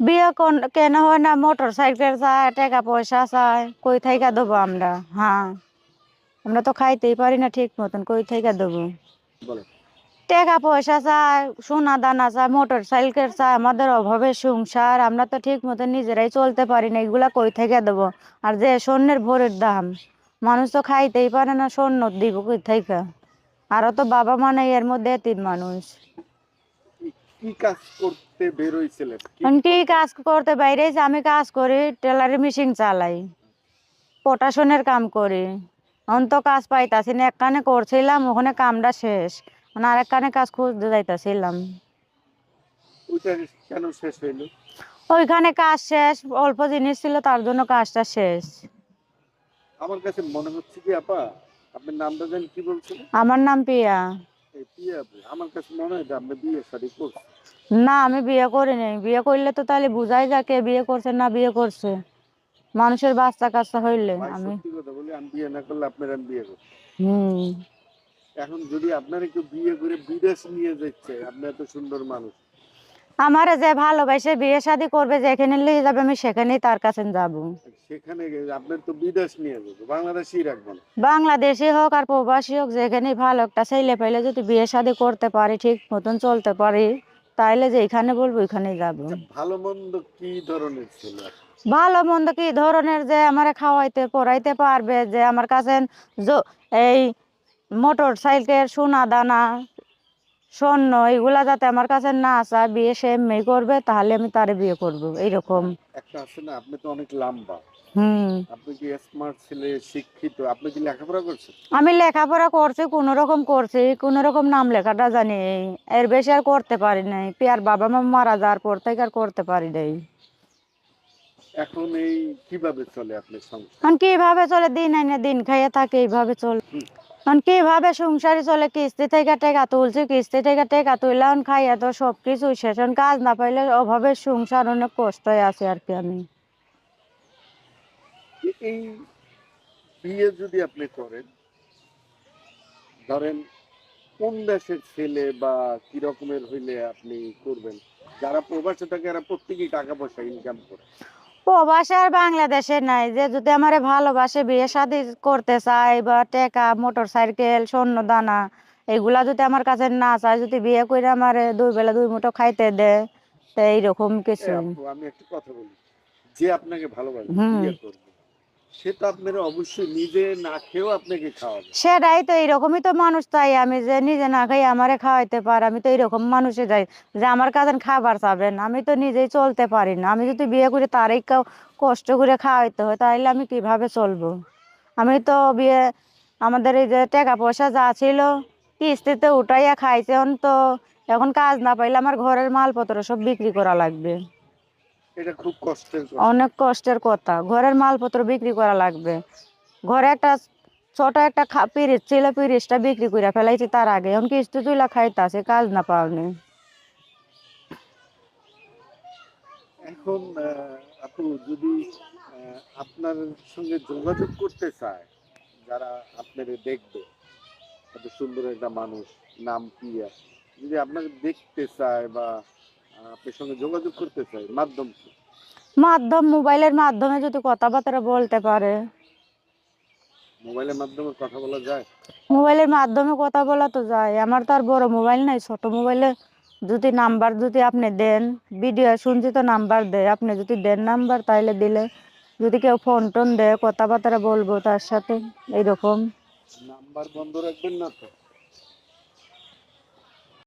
বিয়ে কোন- কেন হয় না? মোটর সাইকেল চায় টাকা পয়সা চায় কই থেকে দেবো আমরা? হ্যাঁ। আমরা তো খাইতেই পারি না ঠিক মতন কই থেকে দেবো? টাকা পয়সা চায় সোনা দানা চায় মোটর সাইকেল চায় আমাদের অভাবে সংসার আমরা তো ঠিক মতন নিজেরাই চলতে পারি না এগুলা কই থেকে দেবো? আর যে স্বর্ণের ভোরের দাম মানুষ তো খাইতেই পারে না স্বর্ণ দিব কই থেকে আরও তো বাবা মা নেই এর মধ্যে তিন মানুষ। কি- কাজ করতে বের হইছিলেন কি কাজ করতে বাইরে আমি কাজ করি টেলারি মেশিন চালাই। পটাশনের কাম করি। এখন তো কাজ পাইতাছি না একখানে করছিলাম ওখানে কামটা শেষ। মানে আর একখানে কাজ খুঁজতে যাইতাছিলাম। কেন শেষ হইল? ওইখানে কাজ শেষ অল্প জিনিস ছিল তার জন্য কাজটা শেষ। আমার কাছে মনে হচ্ছে কি আপা আপনার নামটা জানি কি বলছিলেন? আমার নাম পিয়া। পিয়া আমার কাছে মনে হয় যে আপনি বিয়ে শাড়ি করছেন। না আমি বিয়ে করিনি বিয়ে করলে তো তাহলে বুঝাই যায় কে বিয়ে করছে না বিয়ে করছে। মানুষের বাচ্চা কাচ্চা হইলে আমি সত্যি কথা বলি আমি বিয়ে না করলে আপনার আমি বিয়ে হুম। এখন যদি আপনার একটু বিয়ে করে বিদেশ নিয়ে যাচ্ছে আপনি এত সুন্দর মানুষ। আমার যে ভালোবাসে বিয়ে শাদি করবে যেখানে নিয়ে যাবে আমি সেখানেই তার কাছে যাব। সেখানে গিয়ে আপনার তো বিদেশ নিয়ে যাবে বাংলাদেশেই রাখবেন বাংলাদেশি হোক আর প্রবাসী হোক যেখানে ভালো একটা ছেলে পেলে যদি বিয়ে শাদী করতে পারি ঠিক মতন চলতে পারি। তাইলে যে এখানে বলব ওইখানেই যাব। ভালো মন্দ কি ধরনের ছিল? ভালো মন্দ কি ধরনের যে আমার খাওয়াইতে পড়াইতে পারবে যে আমার কাছে এই মোটর সাইকেল সোনা দানা স্বর্ণ এগুলা যাতে আমার কাছে না চায় বিয়ে সে এমনি করবে তাহলে আমি তারে বিয়ে করব এইরকম। একটা না আপনি তো অনেক লম্বা। আপনি কি স্মার্ট ছেলে শিক্ষিত? আপনি কি লেখাপড়া করছেন? আমি লেখাপড়া করছি কোনো রকম করছি কোনো রকম নাম লেখাটা জানি এর বেশি আর করতে পারি নাই। পিয়ার বাবা মা মারা যাওয়ার পর থেকে আর করতে পারি নাই। এখন এই কীভাবে চলে আপনার সংসার? এখন কীভাবে চলে? দিন আইনে দিন খাইয়ে থাকে এইভাবে চলে। এখন কীভাবে সংসারে চলে? কিস্তি থেকে টেকা তুলছি কিস্তি থেকে টেকা এখন খাইয়া তো সব কিছু শেষ কাজ না পাইলে অভাবে সংসার অনেক কষ্টই আছে আর কি আমি। এই বিয়ে যদি আপনি করেন ধরেন কোন দেশের ছেলে বা কি রকমের হইলে আপনি করবেন? যারা প্রবাসে থাকে এরা প্রত্যেকেই টাকা পয়সা ইনকাম করে। প্রবাসে আর বাংলাদেশে নাই। যে যদি আমার ভালোবাসে বিয়ে শাদি করতে চায় বা টেকা মোটর সাইকেল স্বর্ণ দানা এগুলা যদি আমার কাছে না চায় যদি বিয়ে করে আমার দুই বেলা দুই মুঠো খাইতে দেয় তো এইরকম কিছু। আমি একটা কথা বলি। যে আপনাকে ভালোবাসে বিয়ে করবে। সে তো আপনার অবশ্যই নিজে না খেয়েও আপনাকে খাওয়াবে। সেটাই তো, এইরকমই তো মানুষ চাই আমি যে নিজে না খাই আমারে খাওয়াইতে পার, আমি তো এইরকম মানুষে যাই, যে আমার কাছে খাবার চাবেন, আমি তো নিজেই চলতে পারি না, আমি যদি বিয়ে করে তারই কষ্ট করে খাওয়াইতে হয় তাহলে আমি কীভাবে চলবো? আমি তো বিয়ে, আমাদের এই যে টাকা পয়সা যা ছিল, কিস্তিতে উঠাইয়া খাইছে এখন তো, এখন কাজ না পাইলে আমার ঘরের মালপত্র সব বিক্রি করা লাগবে। এটা খুব কষ্টের অনেক কষ্টের কথা। ঘরের মালপত্র বিক্রি করা লাগবে। ঘরে একটা ছোট একটা পিরিচ ছিল পিরিচটা বিক্রি করে ফেলাইছি তার আগে। এখন কিস্তি তুইলা খাইতাছে কাজ না পাওনি। এখন আপু যদি আপনার সঙ্গে যোগাযোগ করতে চায় যারা আপনাকে দেখবে এত সুন্দর একটা মানুষ নাম পিয়া যদি আপনাকে দেখতে চায় বা আপনার সঙ্গে যোগাযোগ করতে চায় মাধ্যম কি? মাধ্যম মোবাইলের মাধ্যমে যদি কথাবার্তা বলতে পারে। মোবাইলের মাধ্যমে কথা বলা যায়? মোবাইলের মাধ্যমে কথা বলা তো যায়। আমার তো আর বড় মোবাইল নাই ছোট মোবাইলে যদি নাম্বার যদি আপনি দেন ভিডিও শুনছি তো নাম্বার দেয় আপনি যদি দেন নাম্বার তাইলে দিলে যদি কেউ ফোন টোন দেয় কথাবার্তা বলব তার সাথে এইরকম। নাম্বার বন্ধ রাখবেন না তো?